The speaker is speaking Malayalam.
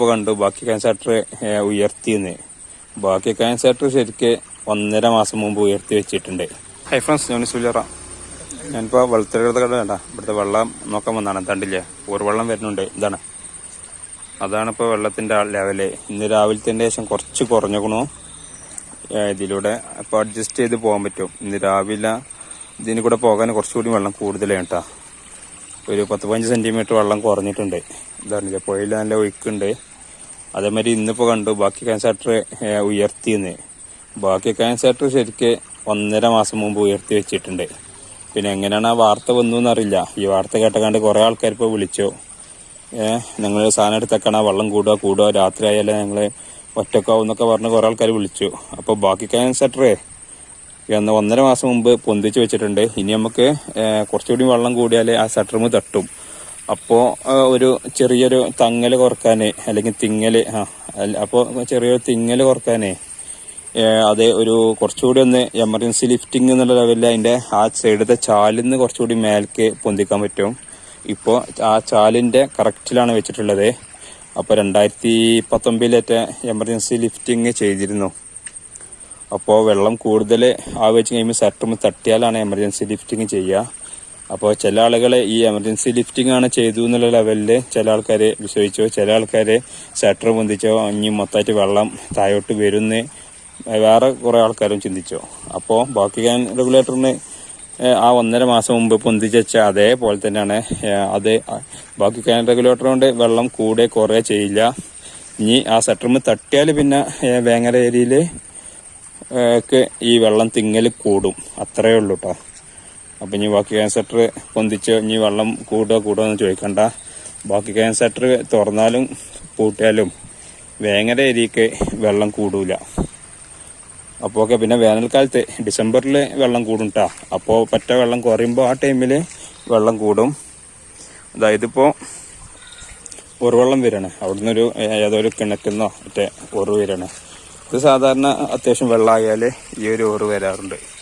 ഇന്നിപ്പോൾ കണ്ടു. ബാക്കി ക്യാൻസർ ഉയർത്തിയെന്ന്. ബാക്കി ക്യാൻസർ ശരിക്ക് ഒന്നര മാസം മുമ്പ് ഉയർത്തി വെച്ചിട്ടുണ്ട്. ഹൈ ഫ്രണ്ട്സ് ഞാൻ സുലറ ഞാനിപ്പോൾ വെള്ളത്തിലെടുത്ത കട വേണ്ട ഇവിടുത്തെ വെള്ളം നോക്കാൻ വന്നാണ്. തണ്ടില്ലേ വെള്ളം വരുന്നുണ്ട്. ഇതാണ്. അതാണ് ഇപ്പോൾ വെള്ളത്തിന്റെ ലെവൽ. ഇന്ന് രാവിലത്തിന്റെ ശേഷം കുറച്ച് കുറഞ്ഞുക്കണു ഇതിലൂടെ അപ്പോൾ അഡ്ജസ്റ്റ് ചെയ്ത് പോകാൻ പറ്റും. ഇന്ന് രാവിലെ ഇതിന് കൂടെ പോകാൻ കുറച്ചുകൂടി വെള്ളം കൂടുതലാണ് കേട്ടോ. ഒരു പത്ത് പതിനഞ്ച് സെന്റിമീറ്റർ വെള്ളം കുറഞ്ഞിട്ടുണ്ട്. ഇതാണ് പുഴയിൽ നല്ല ഒഴുക്കുണ്ട്. അതേമാതിരി ഇന്നിപ്പോൾ കണ്ടു ബാക്കി ക്യാൻസർ ഉയർത്തിയെന്ന്. ബാക്കി ക്യാൻസർ ശരിക്ക് ഒന്നര മാസം മുമ്പ് ഉയർത്തി വെച്ചിട്ടുണ്ട്. പിന്നെ എങ്ങനെയാണ് ആ വാർത്ത വന്നു എന്നറിയില്ല ഈ വാർത്ത കേട്ടക്കാണ്ട് കുറേ ആൾക്കാർ ഇപ്പോൾ വിളിച്ചു. ഞങ്ങൾ സാധനം എടുത്തേക്കണ വെള്ളം കൂടുക കൂടുക രാത്രി ആയാലും ഞങ്ങൾ ഒറ്റക്കാവും എന്നൊക്കെ പറഞ്ഞ് കുറേ ആൾക്കാർ വിളിച്ചു. അപ്പോൾ ബാക്കി ക്യാൻസർ എന്ന് ഒന്നര മാസം മുമ്പ് പൊന്തിച്ച് വെച്ചിട്ടുണ്ട്. ഇനി നമുക്ക് കുറച്ചുകൂടി വെള്ളം കൂടിയാൽ ആ ഷട്ടറുമ് തട്ടും. അപ്പോൾ ഒരു ചെറിയൊരു തങ്ങൽ കുറയ്ക്കാൻ അല്ലെങ്കിൽ തിങ്ങൽ ആ ചെറിയൊരു തിങ്ങൽ കുറക്കാന് അത് ഒരു കുറച്ചുകൂടി ഒന്ന് എമർജൻസി ലിഫ്റ്റിംഗ് എന്നുള്ള ലെവലിൽ അതിന്റെ ആ സൈഡത്തെ ചാലിന്ന് കുറച്ചുകൂടി മേൽക്ക് പൊന്തിക്കാൻ പറ്റും. ഇപ്പോൾ ആ ചാലിന്റെ കറക്റ്റിലാണ് വെച്ചിട്ടുള്ളത്. അപ്പോൾ രണ്ടായിരത്തി പത്തൊമ്പതിലേറ്റ എമർജൻസി ലിഫ്റ്റിംഗ് ചെയ്തിരുന്നു. അപ്പോൾ വെള്ളം കൂടുതൽ ആവശ്യം കഴിയുമ്പോൾ സെറ്റർ തട്ടിയാലാണ് എമർജൻസി ലിഫ്റ്റിംഗ് ചെയ്യുക അപ്പോൾ ചില ആളുകൾ ഈ എമർജൻസി ലിഫ്റ്റിംഗ് ആണ് ചെയ്തു എന്നുള്ള ലെവലിൽ ചില ആൾക്കാർ വിശ്വസിച്ചു ചില ആൾക്കാർ ഷട്ടർ പൊന്തിച്ചോ ഇനി മൊത്തമായിട്ട് വെള്ളം താഴോട്ട് വരുന്ന് വേറെ കുറേ ആൾക്കാരും ചിന്തിച്ചോ. അപ്പോൾ ബാക്കി ക്യാൻ റെഗുലേറ്ററിന് ആ ഒന്നര മാസം മുമ്പ് പൊന്തിച്ചാൽ അതേപോലെ തന്നെയാണ് അത് ബാക്കി ക്യാൻ റെഗുലേറ്റർ കൊണ്ട് വെള്ളം കൂടെ കുറേ ചെയ്യില്ല. ഇനി ആ ഷട്ടറിന് തട്ടിയാൽ പിന്നെ വേങ്ങര ഏരിയയിൽ ഈ വെള്ളം തിങ്ങൽ കൂടും. അത്രയേ ഉള്ളൂ കേട്ടോ അപ്പം ഇനി ബാക്കി ക്യാൻസർ പൊന്തിച്ച് ഇനി വെള്ളം കൂടുക കൂടുക എന്ന് ചോദിക്കണ്ട. ബാക്കി ക്യാൻസർ തുറന്നാലും പൂട്ടിയാലും വേങ്ങര ഏരിയക്ക് വെള്ളം കൂടൂല. അപ്പോൾ ഒക്കെ പിന്നെ വേനൽക്കാലത്ത് ഡിസംബറിൽ വെള്ളം കൂടും കേട്ടോ അപ്പോൾ പറ്റ വെള്ളം കുറയുമ്പോൾ ആ ടൈമിൽ വെള്ളം കൂടും. അതായത് ഇപ്പോൾ ഉറവെള്ളം വരാണ്. അവിടുന്ന് ഒരു ഏതോ ഒരു മറ്റേ ഉറവ് വരാണ്. ഇത് സാധാരണ അത്യാവശ്യം വെള്ളമായാൽ ഈ ഒരു ഉറവ് വരാറുണ്ട്.